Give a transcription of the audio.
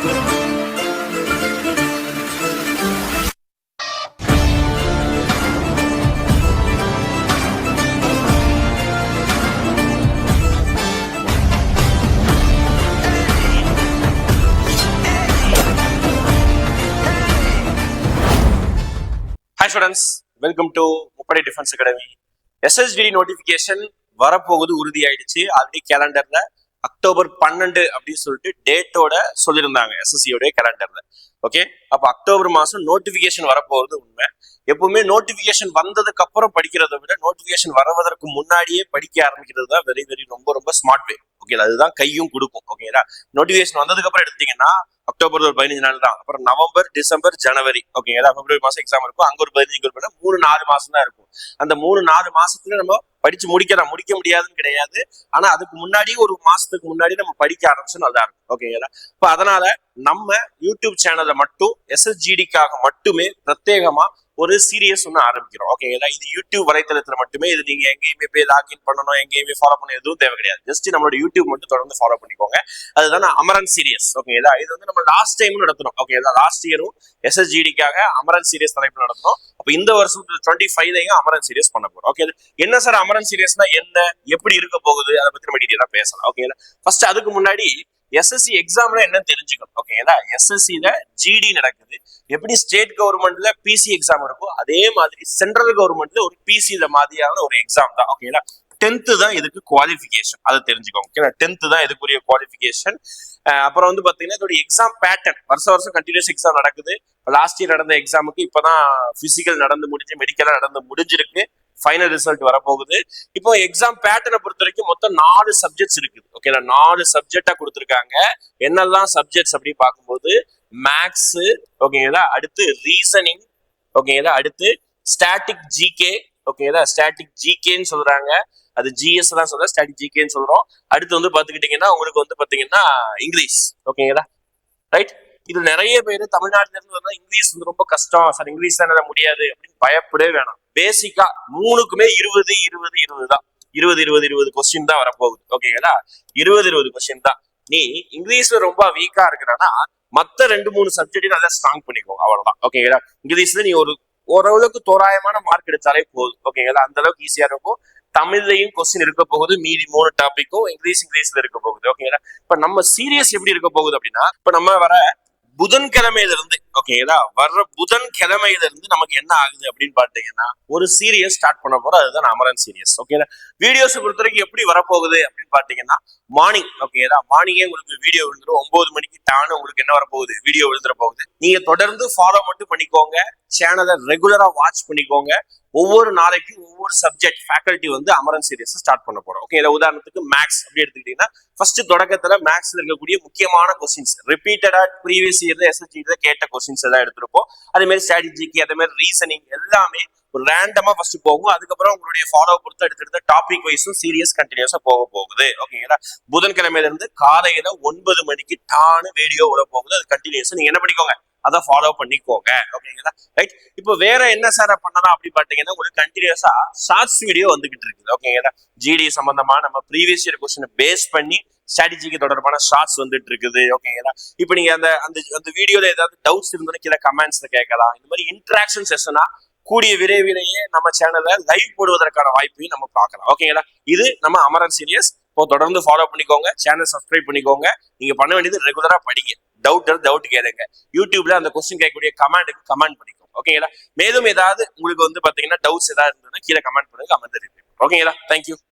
Hi students welcome to முப்படை defence academy SST notification வரப்போகுது உறுதியாயிடுச்சு. ஆல்ரெடி கேலண்டர்ல அக்டோபர் பன்னெண்டு அப்படின்னு சொல்லிட்டு டேட்டோட சொல்லியிருந்தாங்க எஸ்எஸ்சியோட கேலண்டர்ல ஓகே அப்ப அக்டோபர் மாசம் நோட்டிபிகேஷன் வரப்போறது உண்மை. எப்பவுமே நோட்டிபிகேஷன் வந்ததுக்கு அப்புறம் படிக்கிறத விட நோட்டிபிகேஷன் வரவதற்கு முன்னாடியே படிக்க ஆரம்பிக்கிறது தான் வெரி வெரி ரொம்ப ரொம்ப ஸ்மார்ட் வே ஓகே அதுதான் கையும் கொடுக்கும். ஓகேங்களா நோட்டிஃபிகேஷன் வந்ததுக்கு அப்புறம் எடுத்தீங்கன்னா அக்டோபர் ஒரு பதினஞ்சு நாள் தான். அப்புறம் நவம்பர் டிசம்பர் ஜனவரி ஓகேங்களா பிப்ரவரி மாசம் எக்ஸாம் இருக்கும். அங்க ஒரு பதினஞ்சு குரூப் மூணு நாலு மாசம் தான் இருக்கும். அந்த மூணு நாலு மாசத்துல நம்ம படிச்சு முடிக்கலாம். முடிக்க முடியாதுன்னு கிடையாது. ஆனா அதுக்கு முன்னாடி ஒரு மாசத்துக்கு முன்னாடி நம்ம படிக்க ஆரம்பிச்சு நல்லா இருக்கும். ஓகேங்களா இப்ப அதனால நம்ம யூடியூப் சேனல்ல மட்டும் எஸ்எஸ்ஜிடிக்காக மட்டுமே பிரத்யேகமா ஒரு சீரியஸ் ஒன்று ஆரம்பிக்கிறோம். ஓகேங்களா இது யூடியூப் வலைத்தளத்தில் மட்டுமே இது நீங்க எங்கேயுமே போய் லாகின் பண்ணணும் எங்கேயுமே ஃபாலோ பண்ண எதுவும் தேவை கிடையாது. ஜஸ்ட் நம்மளோட யூடியூப் மட்டும் தொடர்ந்து ஃபாலோ பண்ணிக்கோங்க. அதுதான் அமரன் சீரியஸ் ஓகேங்களா இது வந்து நம்ம லாஸ்ட் டைம் நடத்தணும். ஓகேங்களா லாஸ்ட் இயரும் எஸ்எஸ்ஜிடிக்காக அமரன் சீரியஸ் தலைப்பு நடத்தணும். அப்போ இந்த வருஷம் டுவெண்ட்டி ஃபைவ்லையும் அமரன் சீரியஸ் பண்ண போறோம். ஓகே என்ன சார் அமரன் சீரியஸ்னா என்ன எப்படி இருக்க போகுது அதை பத்தி நம்ம டீட்டெயிலாக பேசலாம். ஓகேங்களா ஃபர்ஸ்ட் அதுக்கு முன்னாடி எஸ்எஸ்சி எக்ஸாம்ல என்ன தெரிஞ்சுக்கணும் ஓகேங்களா எஸ்எஸ்சியில ஜிடி நடக்குது. எப்படி ஸ்டேட் கவர்மெண்ட்ல பிசி எக்ஸாம் இருக்கோ அதே மாதிரி சென்ட்ரல் கவர்மெண்ட்ல ஒரு பிசி மாதிரியான ஒரு எக்ஸாம் தான் ஓகேங்களா டென்த்து தான் இதுக்கு குவாலிஃபிகேஷன் அதை தெரிஞ்சுக்கோங்க ஓகேங்களா டென்த்து தான் இதுக்குரிய குவாலிஃபிகேஷன் அப்புறம் வந்து பார்த்தீங்கன்னா இதோட எக்ஸாம் பேட்டர்ன் வருஷம் வருஷம் கண்டினியூஸ் எக்ஸாம் நடக்குது. லாஸ்ட் இயர் நடந்த எக்ஸாமுக்கு இப்போதான் பிசிக்கல் நடந்து முடிஞ்சு மெடிக்கலாக நடந்து முடிஞ்சிருக்கு. ஃபைனல் ரிசல்ட் வரப்போகுது. இப்போ எக்ஸாம் பேட்டர்னை பொறுத்த வரைக்கும் மொத்தம் நாலு சப்ஜெக்ட்ஸ் இருக்குது. ஓகேங்களா நாலு சப்ஜெக்டா கொடுத்துருக்காங்க. என்னெல்லாம் சப்ஜெக்ட்ஸ் அப்படின்னு பார்க்கும்போது மேக்ஸ் ஓகேங்களா அடுத்து ரீசனிங் ஓகேங்களா அடுத்து ஸ்டாட்டிக் ஜிகே ஓகேங்களா ஸ்டாட்டிக் ஜிகேன்னு சொல்றாங்க. அது ஜிஎஸ் தான் சொல்ற ஸ்டாட்டிக் ஜிகேன்னு சொல்றோம். அடுத்து வந்து பாத்துக்கிட்டீங்கன்னா உங்களுக்கு வந்து பாத்தீங்கன்னா இங்கிலீஷ் ஓகேங்களா ரைட் இது நிறைய பேர் தமிழ்நாட்டுல இருந்து வந்தா இங்கிலீஷ் வந்து ரொம்ப கஷ்டம். சார் இங்கிலீஷ் தான் முடியாது அப்படின்னு பயப்படவே வேணாம். பேசிக்கா மூணுக்குமே இருபது இருபது இருபது தான். இருபது இருபது இருபது கொஸ்டின் தான் வரப்போகுது. ஓகேங்களா இருபது இருபது கொஸ்டின் தான். நீ இங்கிலீஷ்ல ரொம்ப வீக்கா இருக்கிறனா மத்த ரெண்டு மூணு சப்ஜெக்ட் நல்லா ஸ்ட்ராங் பண்ணிக்கோங்க அவ்வளவுதான். ஓகேங்களா இங்கிலீஷ்ல நீ ஒரு ஓரளவுக்கு தோராயமான மார்க் எடுத்தாலே போதும். ஓகேங்களா அந்த அளவுக்கு ஈஸியா இருக்கும். தமிழ்லையும் கொஸ்டின் இருக்க போகுது. மீதி மூணு டாபிக்கும் இங்கிலீஷ் இங்கிலீஷ்ல இருக்க போகுது. ஓகேங்களா இப்ப நம்ம சீரியஸ் எப்படி இருக்க போகுது அப்படின்னா இப்ப நம்ம வர புதன்கிழமையிலிருந்து ஓகேங்களா வர்ற புதன் கிழமையில இருந்து நமக்கு என்ன ஆகுது அப்படின்னு பாத்தீங்கன்னா ஒரு சீரியஸ் ஸ்டார்ட் பண்ண போறோம். அதுதான் அமரன் சீரியஸ் ஓகேங்களா வீடியோஸ் பொறுத்த வரைக்கும் எப்படி வரப்போகுது அப்படின்னு பாத்தீங்கன்னா மார்னிங் ஓகேங்களா மார்னிங்கே உங்களுக்கு வீடியோ விழுந்துரும் ஒன்பது மணிக்கு தானே உங்களுக்கு என்ன வரப்போகுது? வீடியோ விழுந்துற போகுது. நீங்க தொடர்ந்து ஃபாலோ மட்டும் பண்ணிக்கோங்க. சேனலை ரெகுலரா வாட்ச் பண்ணிக்கோங்க. ஒவ்வொரு நாளைக்கும் ஒவ்வொரு சப்ஜெக்ட் ஃபேக்கல்ட்டி வந்து அமரன் சீரியஸ் ஸ்டார்ட் பண்ண போறோம். ஓகே உதாரணத்துக்கு மேக்ஸ் அப்படி எடுத்துக்கிட்டீங்கன்னா ஃபர்ஸ்ட் தொடக்கத்துல மேக்ஸ்ல இருக்கக்கூடிய முக்கியமான கொஸ்டின்ஸ் ரிப்பீட்டடா ப்ரீவியஸ் இயர் எஸ்எஸ்டி கேட்ட கொஸ்டின்ஸ் எல்லாம் எடுத்திருப்போம். அதே மாதிரி ஸ்ட்ராட்டஜிக்கு அதே மாதிரி ரீசனிங் எல்லாமே ஒரு ரேண்டமா ஃபர்ஸ்ட் போகும். அதுக்கப்புறம் உங்களுடைய ஃபாலோ பொறுத்து எடுத்துட்டு டாபிக் வைஸும் சீரியஸ் கண்டினியூஸா போக போகுது. ஓகேங்களா புதன்கிழமையில இருந்து காலையில ஒன்பது மணிக்கு டானு வீடியோ விட போகுது. அது கண்டினியூஸா நீங்க என்ன படிக்கோங்க? அதை ஃபாலோ பண்ணிக்கோங்க ஓகேங்களா ரைட் இப்போ வேற என்ன சார் பண்ணலாம் அப்படின்னு பார்த்தீங்கன்னா ஒரு கண்டினியூஸா ஷார்ட்ஸ் வீடியோ வந்துகிட்டு இருக்குது. ஓகேங்களா? ஜிடி சம்பந்தமா நம்ம ப்ரீவியஸ் இயர் கொஸ்டினை பேஸ் பண்ணி ஸ்ட்ராட்டஜிக்கு தொடர்பான ஷார்ட்ஸ் வந்துட்டு இருக்குது. ஓகேங்களா? இப்போ நீங்க அந்த அந்த அந்த வீடியோல ஏதாவது டவுட்ஸ் இருந்தாலும் கீழே கமெண்ட்ஸ்ல கேட்கலாம். இந்த மாதிரி இன்ட்ராக்ஷன் செஷனா கூடிய விரைவிலேயே நம்ம சேனலை லைவ் போடுவதற்கான வாய்ப்பையும் நம்ம பார்க்கலாம். ஓகேங்களா? இது நம்ம அமரன் சீரியஸ் இப்போ தொடர்ந்து ஃபாலோ பண்ணிக்கோங்க. சேனல் சப்ஸ்கிரைப் பண்ணிக்கோங்க. நீங்க பண்ண வேண்டியது ரெகுலரா படிங்க. டவுட் டவுட் கேளுங்க. யூடியூப்ல அந்த கொஸ்டின் கேட்கக்கூடிய கமெண்ட்டுக்கு கமெண்ட் பண்ணிக்கோங்க ஓகேங்களா மேலும் ஏதாவது உங்களுக்கு வந்து பாத்தீங்கன்னா டவுட்ஸ் ஏதாவது இருந்ததுன்னா கீழே கமெண்ட் பண்ணுங்க அமர்ந்து ஓகேங்களா தேங்க்யூ